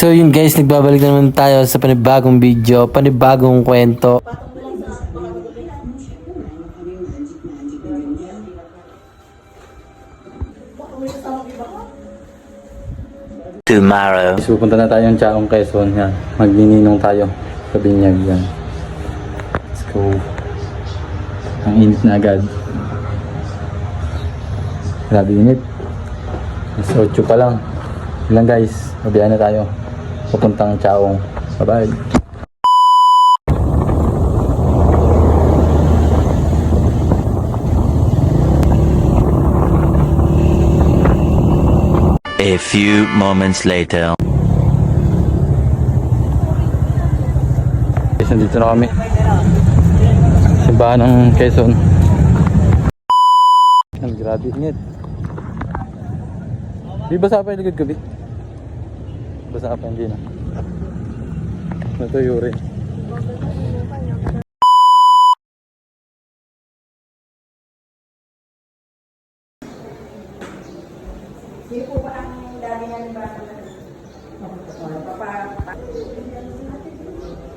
So yun guys, nagbabalik na naman tayo sa panibagong video, panibagong kwento. tomorrow. So, punta na tayo ng Chaong Quezon. Yan. Magnininong tayo sa binyag. Yan. Let's go. Ang init na agad. Grabe init. Mas 8 pa lang. Ilang guys. Mabiyahan na tayo. Papuntang Chaong. Bye-bye. A few moments later. Guys, nandito na kami. Simbahan ng Quezon. Ang grabe init. Di basa pa yung likod ko, Bi? Basa pa, hindi na. Natuyo rin. Hindi po ba ang dali niya ni Bata? Papa,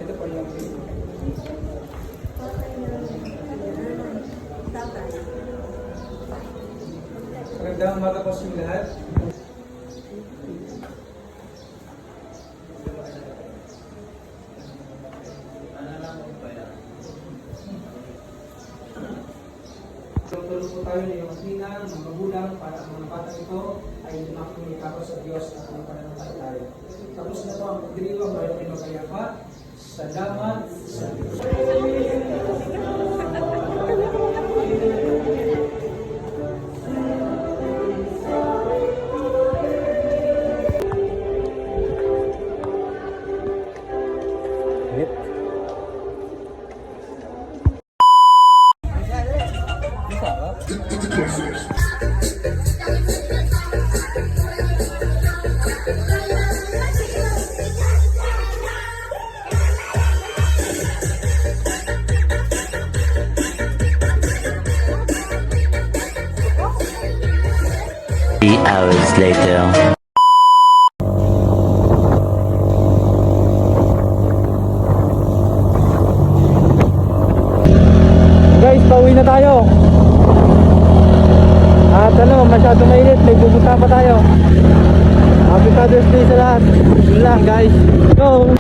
ito po yung Magandang umaga po sa inyo lahat. Tutulong po tayo ng iyong kasinang, mga magulang, para ang mga batang ito ay makinig ako sa Diyos at ang pananampalataya. Tapos na po ang pagdiriwang bayan ng Makayapa. Salamat sa Diyos. Init. Three hours later. Guys, pauwi na tayo. At ano, masyado mainit. May pupunta pa tayo. Happy Father's Day sa lahat. Yun lang guys. Go!